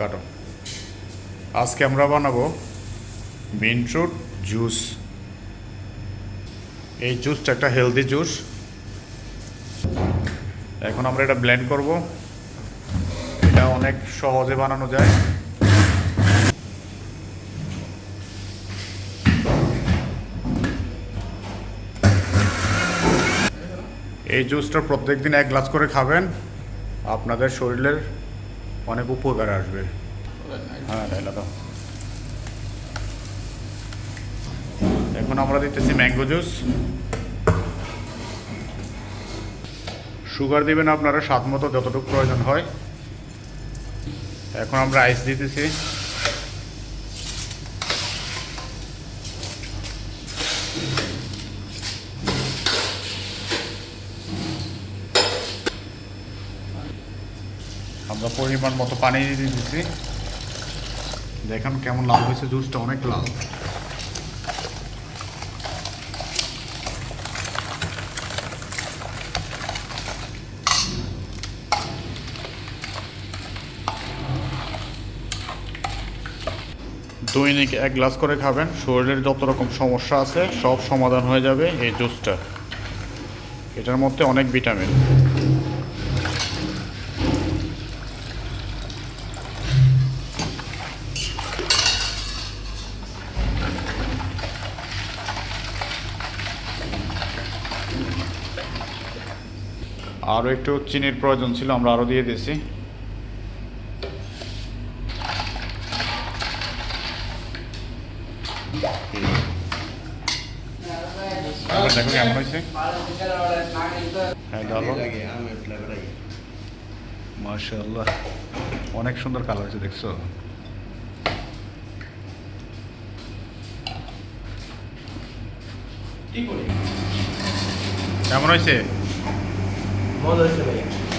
কাটো। আজকে আমরা বানাবো বিনফ্রুট জুস এই জুসটা একটা হেলদি জুস এখন আমরা এটা ব্লেন্ড করব। এটা অনেক সহজে বানানো যায়। এই জুসটা প্রত্যেকদিন এক গ্লাস করে খাবেন। আপনাদের শরীরের অনেক উপকার আসবে। হ্যাঁ ঢাইলা এখন আমরা দিতেছি ম্যাঙ্গো জুস সুগার দিবেন আপনারা স্বাদ মতো, যতটুকু প্রয়োজন হয়। এখন আমরা আইস দিতেছি। আমরা পরিমাণ মতো পানি দিয়ে দিচ্ছি দেখেন কেমন লাল হয়েছে, জুসটা অনেক লাল। দৈনিক এক গ্লাস করে খাবেন, শরীরের যত রকম সমস্যা আছে, সব সমাধান হয়ে যাবে এই জুসটা। এটার মধ্যে অনেক ভিটামিন। আরও একটু চিনির প্রয়োজন ছিল আমরা আরও দিয়ে দিয়েছি। দেখো কেমন হয়েছে? হ্যাঁ মাশাল্লাহ অনেক সুন্দর কালার হয়েছে দেখছ? কেমন হয়েছে? 摩托车。